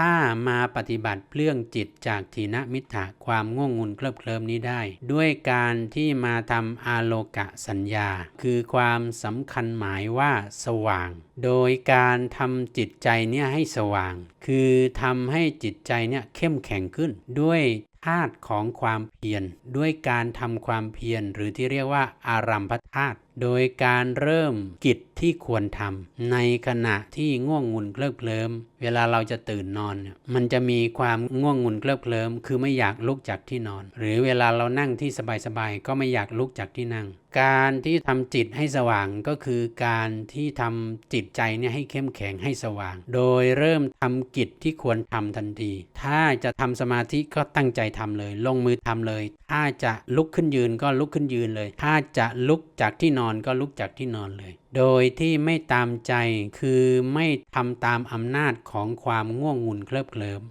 ถ้ามาปฏิบัติเรื่องจิตจากทีนมิถะความง่วงงุนเคลิบเคลิมนี้ได้ ด้วยการที่มาทำอาโลกะสัญญา คือความสำคัญหมายว่าสว่าง โดยการทำจิตใจเนี่ยให้สว่าง คือทำให้จิตใจเนี่ยเข้มแข็งขึ้น ด้วย ธาตุของความเพียรด้วยการทำความเพียรหรือที่เรียกว่าอารัมพธาตุโดยการเริ่มกิจที่ควรทำในขณะที่ง่วงงุนเคลิบเคลิมเวลาเราจะตื่นนอนเนี่ยมันจะมีความง่วงงุนเคลิบเคลิมคือไม่อยากลุกจากที่นอน หรือเวลาเรานั่งที่สบายๆก็ไม่อยากลุกจากที่นั่ง การที่ทำจิตให้สว่างก็คือการที่ทำจิตใจเนี่ยให้เข้มแข็งให้สว่าง โดยเริ่มทำกิจที่ควรทำทันที ถ้าจะทำสมาธิก็ตั้งใจทำเลย ลงมือทำเลย ถ้าจะลุกขึ้นยืนก็ลุกขึ้นยืนเลย ถ้าจะลุกจากที่นอนก็ลุกจากที่นอนเลย โดยที่ไม่ตามใจคือไม่ทำตามอำนาจของความง่วงงุนเคลิบเคลิม